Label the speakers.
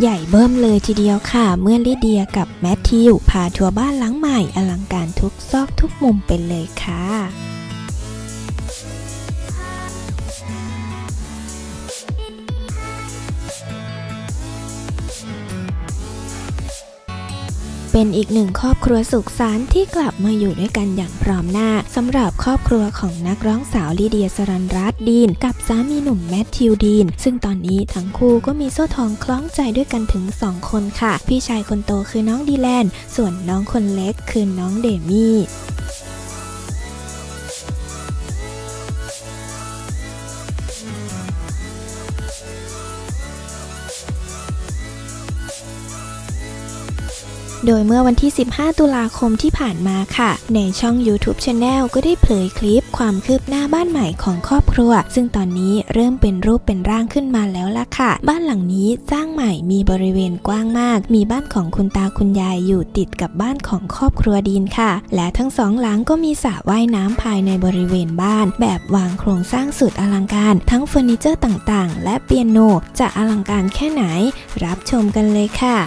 Speaker 1: ใหญ่เบิ่มเลยทีเดียวค่ะ เมื่อลิเดียกับแมทธิวพาทัวร์บ้านหลังใหม่อลังการทุกซอกทุกมุมไปเลยค่ะ เป็นอีกหนึ่งครอบครัวสุขสันต์ที่กลับมาอยู่ด้วยกันอย่างพร้อมหน้าสำหรับครอบครัวของนักร้องสาวลีเดียสรันรัตดีน กับสามีหนุ่มแมทธิวดีน ซึ่งตอนนี้ทั้งคู่ก็มีโซ่ทองคล้องใจด้วยกันถึง 2 คนค่ะ พี่ชายคนโตคือน้องดีแลน ส่วนน้องคนเล็กคือน้องเดมี่ โดยเมื่อวันที่ 15 ตุลาคมที่ผ่านมาค่ะ ในช่อง YouTube Channel ก็ได้เผยคลิปความคืบหน้าบ้านใหม่ของครอบครัว ซึ่งตอนนี้เริ่มเป็นรูปเป็นร่างขึ้นมาแล้วล่ะค่ะ บ้านหลังนี้สร้างใหม่มีบริเวณกว้างมาก มีบ้านของคุณตาคุณยายอยู่ติดกับบ้านของครอบครัวดีนค่ะ และทั้งสองหลังก็มีสระว่ายน้ำภายในบริเวณบ้าน แบบวางโครงสร้างสุดอลังการ ทั้งเฟอร์นิเจอร์ต่างๆ และเปียโน จะอลังการแค่ไหน รับชมกันเลยค่ะ